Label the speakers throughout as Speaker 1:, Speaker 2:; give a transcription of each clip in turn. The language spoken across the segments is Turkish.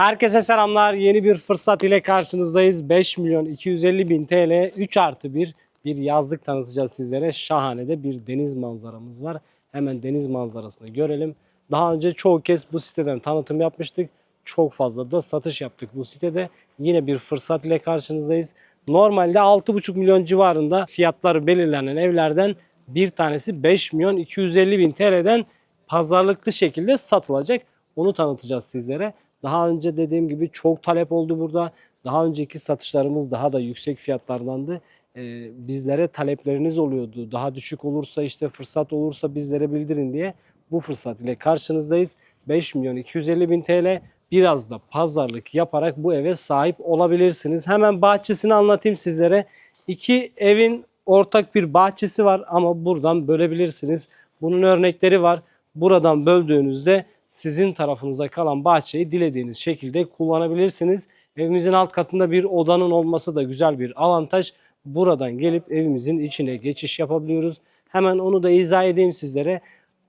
Speaker 1: Herkese selamlar. Yeni bir fırsat ile karşınızdayız. 5 milyon 250 bin TL 3 artı 1 bir yazlık tanıtacağız sizlere. Şahane de bir deniz manzaramız var. Hemen deniz manzarasını görelim. Daha önce çoğu kez bu siteden tanıtım yapmıştık. Çok fazla da satış yaptık bu sitede. Yine bir fırsat ile karşınızdayız. Normalde 6,5 milyon civarında fiyatları belirlenen evlerden bir tanesi 5 milyon 250 bin TL'den pazarlıklı şekilde satılacak. Onu tanıtacağız sizlere. Daha önce dediğim gibi çok talep oldu burada. Daha önceki satışlarımız daha da yüksek fiyatlardandı. Ee, bizlere talepleriniz oluyordu. Daha düşük olursa işte fırsat olursa bizlere bildirin diye bu fırsat ile karşınızdayız. 5 milyon 250 bin TL biraz da pazarlık yaparak bu eve sahip olabilirsiniz. Hemen bahçesini anlatayım sizlere. İki evin ortak bir bahçesi var ama buradan bölebilirsiniz. Bunun örnekleri var. Buradan böldüğünüzde sizin tarafınıza kalan bahçeyi dilediğiniz şekilde kullanabilirsiniz. Evimizin alt katında bir odanın olması da güzel bir avantaj. Buradan gelip evimizin içine geçiş yapabiliyoruz. Hemen onu da izah edeyim sizlere.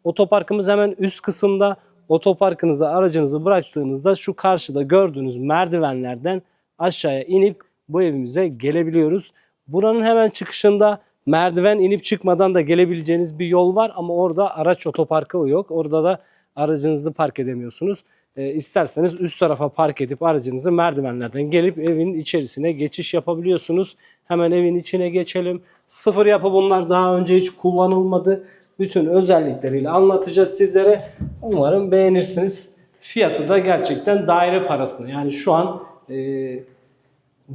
Speaker 1: Otoparkımız hemen üst kısımda. Otoparkınıza aracınızı bıraktığınızda şu karşıda gördüğünüz merdivenlerden aşağıya inip bu evimize gelebiliyoruz. Buranın hemen çıkışında merdiven inip çıkmadan da gelebileceğiniz bir yol var ama orada araç otoparkı yok. Orada da aracınızı park edemiyorsunuz. E, isterseniz üst tarafa park edip aracınızı merdivenlerden gelip evin içerisine geçiş yapabiliyorsunuz. Hemen evin içine geçelim. Sıfır yapı bunlar daha önce hiç kullanılmadı. Bütün özellikleriyle anlatacağız sizlere. Umarım beğenirsiniz. Fiyatı da gerçekten daire parasını. Yani şu an e,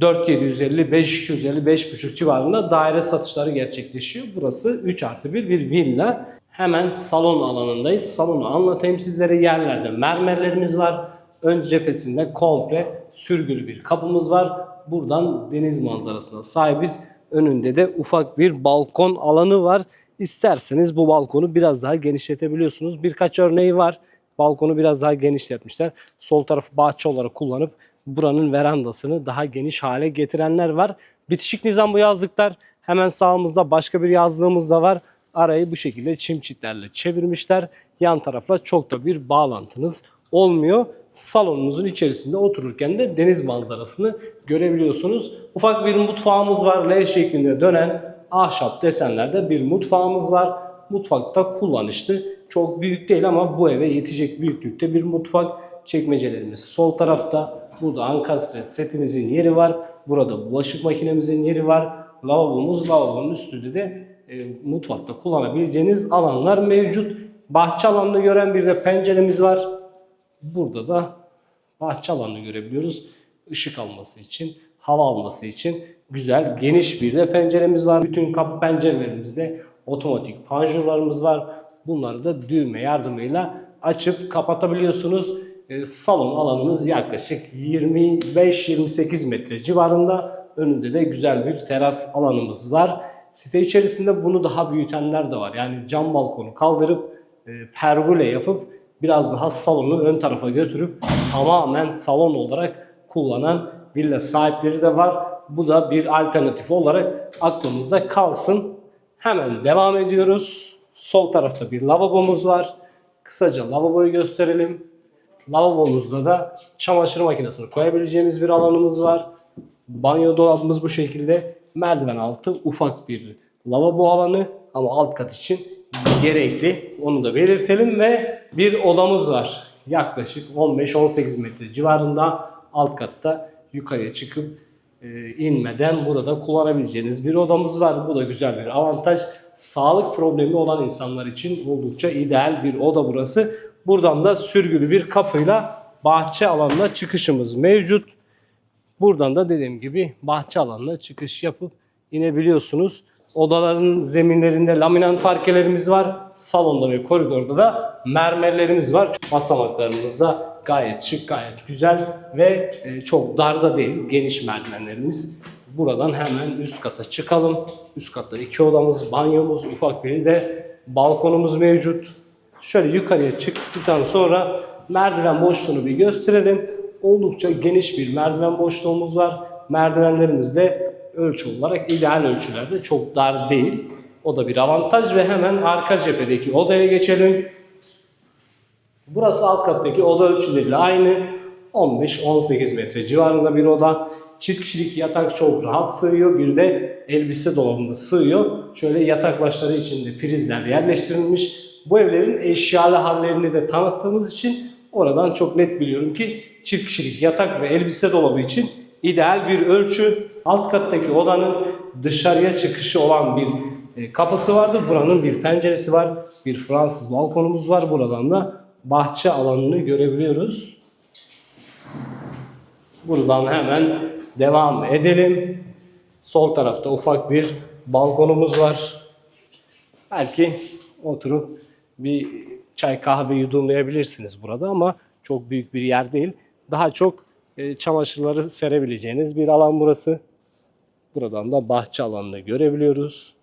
Speaker 1: 4750, 5250, 5,5 civarında daire satışları gerçekleşiyor. Burası 3 artı 1 bir villa. Hemen salon alanındayız. Salonu anlatayım sizlere. Yerlerde mermerlerimiz var. Ön cephesinde komple sürgülü bir kapımız var. Buradan deniz manzarasına sahibiz. Önünde de ufak bir balkon alanı var. İsterseniz bu balkonu biraz daha genişletebiliyorsunuz. Birkaç örneği var. Balkonu biraz daha genişletmişler. Sol tarafı bahçe olarak kullanıp buranın verandasını daha geniş hale getirenler var. Bitişik nizam bu yazlıklar. Hemen sağımızda başka bir yazlığımız da var. Arayı bu şekilde çim çitlerle çevirmişler. Yan tarafla çok da bir bağlantınız olmuyor. Salonunuzun içerisinde otururken de deniz manzarasını görebiliyorsunuz. Ufak bir mutfağımız var. L şeklinde dönen ahşap desenlerde bir mutfağımız var. Mutfakta kullanışlı. Çok büyük değil ama bu eve yetecek büyüklükte bir mutfak. Çekmecelerimiz sol tarafta. Burada ankastret setimizin yeri var. Burada bulaşık makinemizin yeri var. Lavabomuz, lavabonun üstünde de e, mutfakta kullanabileceğiniz alanlar mevcut. Bahçe alanını gören bir de penceremiz var. Burada da bahçe alanını görebiliyoruz. Işık alması için, hava alması için güzel, geniş bir de penceremiz var. Bütün kapı pencerelerimizde otomatik panjurlarımız var. Bunları da düğme yardımıyla açıp kapatabiliyorsunuz. E, salon alanımız yaklaşık 25-28 metre civarında. Önünde de güzel bir teras alanımız var. Site içerisinde bunu daha büyütenler de var. Yani cam balkonu kaldırıp e, pergole yapıp biraz daha salonu ön tarafa götürüp tamamen salon olarak kullanan villa sahipleri de var. Bu da bir alternatif olarak aklımızda kalsın. Hemen devam ediyoruz. Sol tarafta bir lavabomuz var. Kısaca lavaboyu gösterelim. Lavabomuzda da çamaşır makinesini koyabileceğimiz bir alanımız var. Banyo dolabımız bu şekilde. Merdiven altı ufak bir lavabo alanı ama alt kat için gerekli. Onu da belirtelim ve bir odamız var. Yaklaşık 15-18 metre civarında alt katta yukarıya çıkıp e, inmeden burada kullanabileceğiniz bir odamız var. Bu da güzel bir avantaj. Sağlık problemi olan insanlar için oldukça ideal bir oda burası. Buradan da sürgülü bir kapıyla bahçe alanına çıkışımız mevcut. Buradan da dediğim gibi bahçe alanına çıkış yapıp inebiliyorsunuz. Odaların zeminlerinde laminant parkelerimiz var. Salonda ve koridorda da mermerlerimiz var. Basamaklarımız da gayet şık, gayet güzel ve e, çok dar da değil. Geniş merdivenlerimiz. Buradan hemen üst kata çıkalım. Üst katta iki odamız, banyomuz, ufak bir de balkonumuz mevcut. Şöyle yukarıya çıktıktan sonra merdiven boşluğunu bir gösterelim. Oldukça geniş bir merdiven boşluğumuz var. Merdivenlerimiz de ölçü olarak ideal ölçülerde çok dar değil. O da bir avantaj ve hemen arka cephedeki odaya geçelim. Burası alt kattaki oda ölçüleriyle aynı. 15-18 metre civarında bir oda. Çift kişilik yatak çok rahat sığıyor. Bir de elbise dolabında sığıyor. Şöyle yatak başları içinde prizler yerleştirilmiş. Bu evlerin eşyalı hallerini de tanıttığımız için oradan çok net biliyorum ki çift kişilik yatak ve elbise dolabı için ideal bir ölçü. Alt kattaki odanın dışarıya çıkışı olan bir e, kapısı vardı. Buranın bir penceresi var. Bir Fransız balkonumuz var. Buradan da bahçe alanını görebiliyoruz. Buradan hemen devam edelim. Sol tarafta ufak bir balkonumuz var. Belki oturup bir çay kahve yudumlayabilirsiniz burada ama çok büyük bir yer değil. Daha çok e, çamaşırları serebileceğiniz bir alan burası. Buradan da bahçe alanını görebiliyoruz.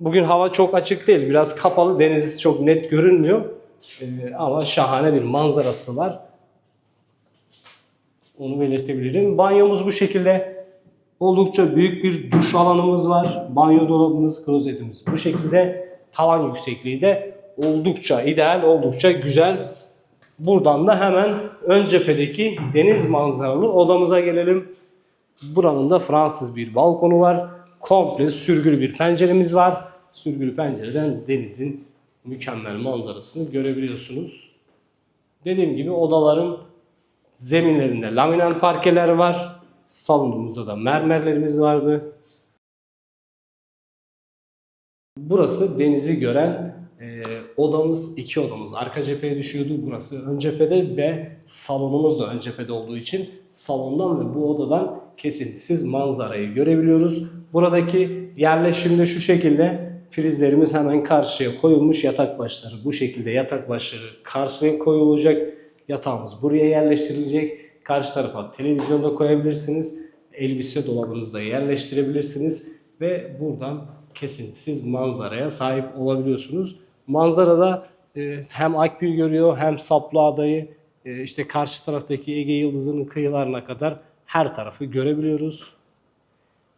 Speaker 1: Bugün hava çok açık değil. Biraz kapalı. Deniz çok net görünmüyor. E, ama şahane bir manzarası var. Onu belirtebilirim. Banyomuz bu şekilde. Oldukça büyük bir duş alanımız var. Banyo dolabımız, klozetimiz bu şekilde. Tavan yüksekliği de oldukça ideal, oldukça güzel. Buradan da hemen ön cephedeki deniz manzaralı odamıza gelelim. Buranın da Fransız bir balkonu var. Komple sürgülü bir penceremiz var. Sürgülü pencereden denizin mükemmel manzarasını görebiliyorsunuz. Dediğim gibi odaların zeminlerinde laminat parkeler var. Salonumuzda da mermerlerimiz vardı. Burası denizi gören e, odamız, iki odamız arka cepheye düşüyordu. Burası ön cephede ve salonumuz da ön cephede olduğu için salondan ve bu odadan kesintisiz manzarayı görebiliyoruz. Buradaki yerleşimde şu şekilde prizlerimiz hemen karşıya koyulmuş. Yatak başları bu şekilde yatak başları karşıya koyulacak. Yatağımız buraya yerleştirilecek. Karşı tarafa televizyonda koyabilirsiniz. Elbise dolabınızda yerleştirebilirsiniz. Ve buradan kesintisiz manzaraya sahip olabiliyorsunuz. Manzarada e, hem Akbüyü görüyor hem Saplı Adayı e, işte karşı taraftaki Ege Yıldızı'nın kıyılarına kadar her tarafı görebiliyoruz.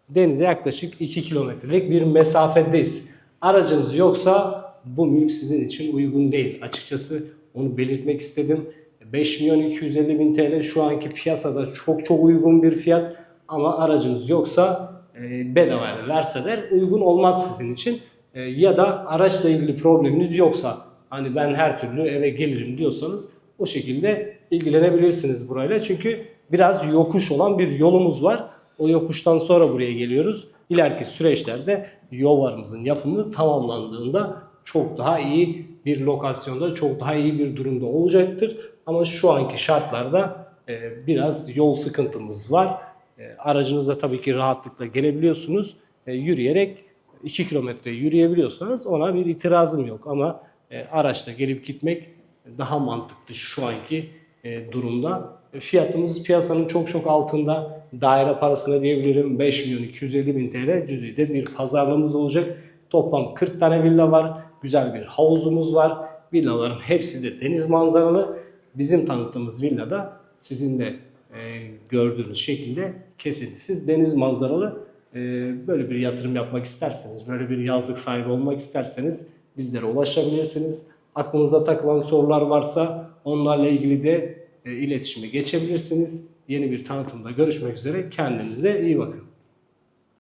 Speaker 1: Denize yaklaşık 2 kilometrelik bir mesafedeyiz. Aracınız yoksa bu mülk sizin için uygun değil. Açıkçası onu belirtmek istedim. 5 milyon 250 bin TL şu anki piyasada çok çok uygun bir fiyat. Ama aracınız yoksa e, bedavaya verseler uygun olmaz sizin için. E, ya da araçla ilgili probleminiz yoksa hani ben her türlü eve gelirim diyorsanız o şekilde ilgilenebilirsiniz burayla. Çünkü biraz yokuş olan bir yolumuz var. O yokuştan sonra buraya geliyoruz. İleriki süreçlerde yollarımızın yapımı tamamlandığında çok daha iyi bir lokasyonda, çok daha iyi bir durumda olacaktır. Ama şu anki şartlarda e, biraz yol sıkıntımız var. E, aracınızla tabii ki rahatlıkla gelebiliyorsunuz. E, yürüyerek 2 kilometre yürüyebiliyorsanız ona bir itirazım yok. Ama e, araçla gelip gitmek daha mantıklı şu anki e, durumda. E, fiyatımız piyasanın çok çok altında. Daire parasına diyebilirim 5 milyon 250 bin TL cüzide bir pazarlığımız olacak. Toplam 40 tane villa var. Güzel bir havuzumuz var. Villaların hepsi de deniz manzaralı. Bizim tanıttığımız villada sizin de e, gördüğünüz şekilde kesintisiz deniz manzaralı. E, böyle bir yatırım yapmak isterseniz, böyle bir yazlık sahibi olmak isterseniz bizlere ulaşabilirsiniz. Aklınıza takılan sorular varsa onlarla ilgili de e, iletişime geçebilirsiniz. Yeni bir tanıtımda görüşmek üzere. Kendinize iyi bakın.